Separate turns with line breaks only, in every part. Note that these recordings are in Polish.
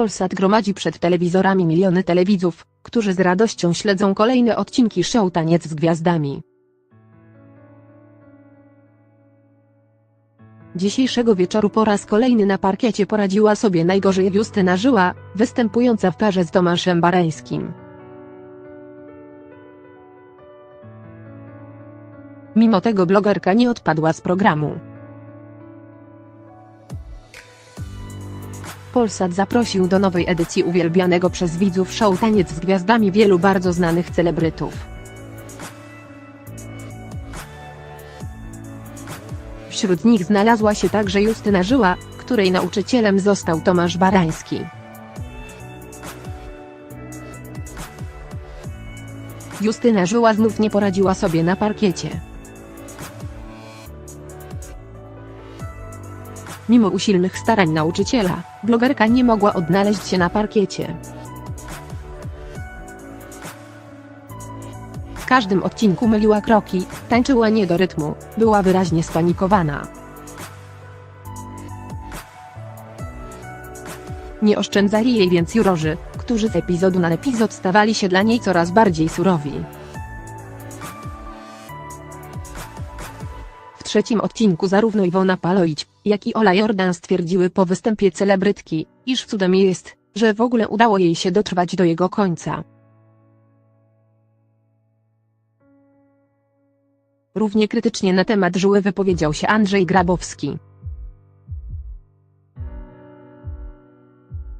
Polsat gromadzi przed telewizorami miliony telewidzów, którzy z radością śledzą kolejne odcinki show Taniec z Gwiazdami. Dzisiejszego wieczoru po raz kolejny na parkiecie poradziła sobie najgorzej Justyna Żyła, występująca w parze z Tomaszem Bareńskim. Mimo tego blogerka nie odpadła z programu. Polsat zaprosił do nowej edycji uwielbianego przez widzów show Taniec z Gwiazdami wielu bardzo znanych celebrytów. Wśród nich znalazła się także Justyna Żyła, której nauczycielem został Tomasz Barański. Justyna Żyła znów nie poradziła sobie na parkiecie. Mimo usilnych starań nauczyciela, blogerka nie mogła odnaleźć się na parkiecie. W każdym odcinku myliła kroki, tańczyła nie do rytmu, była wyraźnie spanikowana. Nie oszczędzali jej więc jurorzy, którzy z epizodu na epizod stawali się dla niej coraz bardziej surowi. W trzecim odcinku zarówno Iwona Paloić, jak i Ola Jordan stwierdziły po występie celebrytki, iż cudem jest, że w ogóle udało jej się dotrwać do jego końca. Równie krytycznie na temat Żyły wypowiedział się Andrzej Grabowski.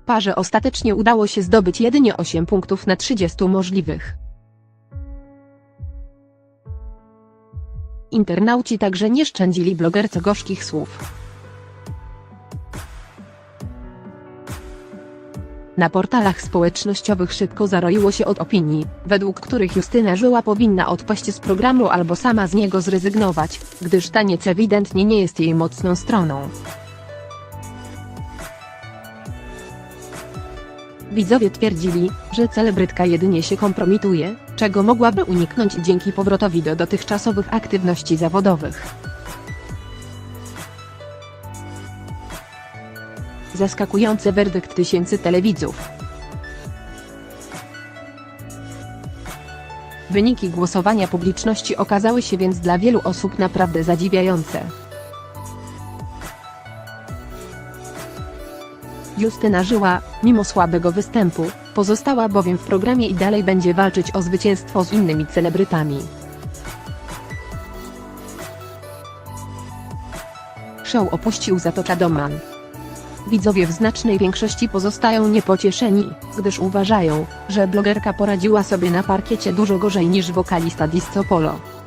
Parze ostatecznie udało się zdobyć jedynie 8 punktów na 30 możliwych. Internauci także nie szczędzili blogerce gorzkich słów. Na portalach społecznościowych szybko zaroiło się od opinii, według których Justyna Żyła powinna odpaść z programu albo sama z niego zrezygnować, gdyż taniec ewidentnie nie jest jej mocną stroną. Widzowie twierdzili, że celebrytka jedynie się kompromituje, czego mogłaby uniknąć dzięki powrotowi do dotychczasowych aktywności zawodowych. Zaskakujący werdykt tysięcy telewidzów. Wyniki głosowania publiczności okazały się więc dla wielu osób naprawdę zadziwiające. Justyna Żyła, mimo słabego występu, pozostała bowiem w programie i dalej będzie walczyć o zwycięstwo z innymi celebrytami. Show opuścił Zatocza Doman. Widzowie w znacznej większości pozostają niepocieszeni, gdyż uważają, że blogerka poradziła sobie na parkiecie dużo gorzej niż wokalista Disco Polo.